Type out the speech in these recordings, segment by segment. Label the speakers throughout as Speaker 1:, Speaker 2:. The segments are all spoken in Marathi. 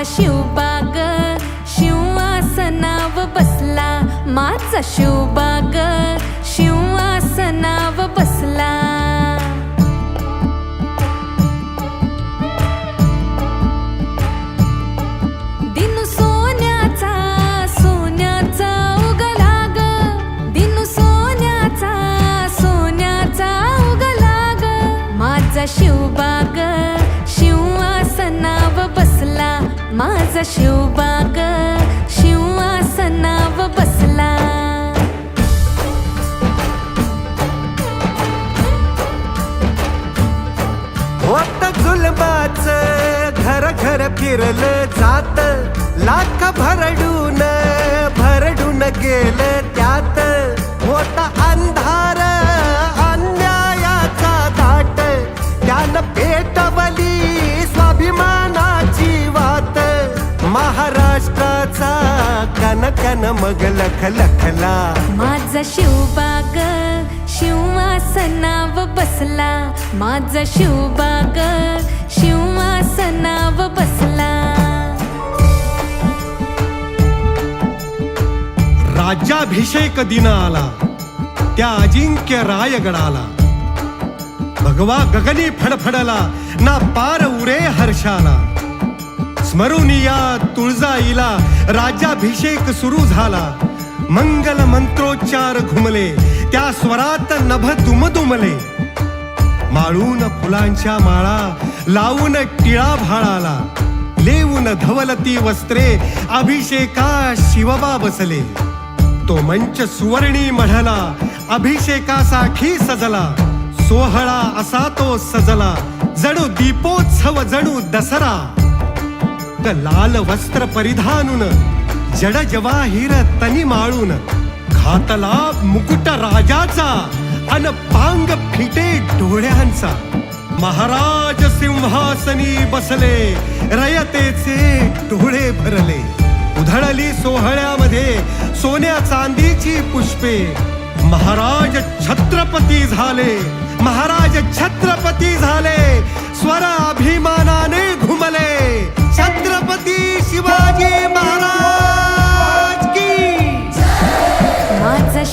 Speaker 1: माझा शिवबाग शिवासनाव बसला माझा शिवबाग माझा शिवबाग शिवासनाव बसला.
Speaker 2: होत जुलबाच घर घर फिरलं जात. लाख भरडून भरडून गेलं त्यात. कन मग लख लखला.
Speaker 1: माझा शिवबाग शिवासनाव बसला. माझा शिवबाग शिवासनाव बसला.
Speaker 2: राज्याभिषेक दिन आला. त्या अजिंक्य रायगडाला. भगवा गगनी फडफडला. ना पार उरे हर्षाला. स्मरून या तुळजाईला. राज्याभिषेक सुरू झाला. मंगल मंत्रोच्चार घुमले. त्या स्वरात नभ दुमदुमले. माळून फुलांच्या माळा लावून टिळा भाळाला. लेवून धवलती वस्त्रे अभिषेका शिवबा बसले. तो मंच सुवर्णी मढला अभिषेकासाठी सजला. सोहळा असा तो सजला. जणू दीपोत्सव जणू दसरा. लाल वस्त्र परिधानून जड जवाहिर तनी माळून घातला मुकुट राजाचा अन पांग फिटे डोळ्यांचा. महाराज सिंहासनी बसले रयतेचे डोळे भरले. उधळली सोहळ्यामध्ये सोन्या चांदीची पुष्पे. महाराज छत्रपती झाले महाराज छत्रपती झाले स्वर
Speaker 1: अभिमान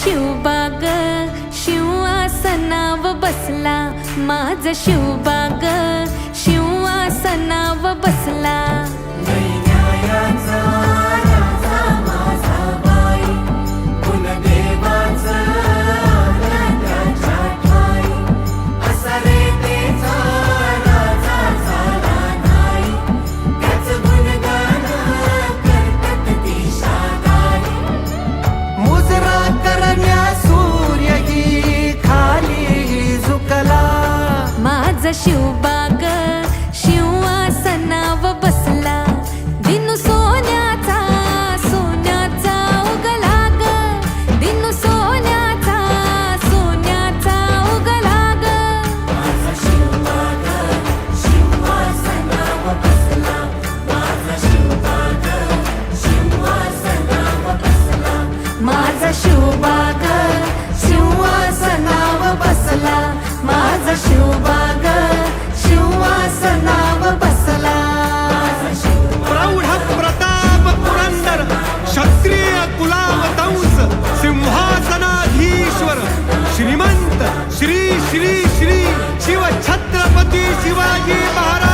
Speaker 1: शिवबाग शिवासनाव बसला. माझं शिवबाग शिवासनाव बसला. माझा शिवबाग शिवासनाव
Speaker 2: शिवाजी महाराज।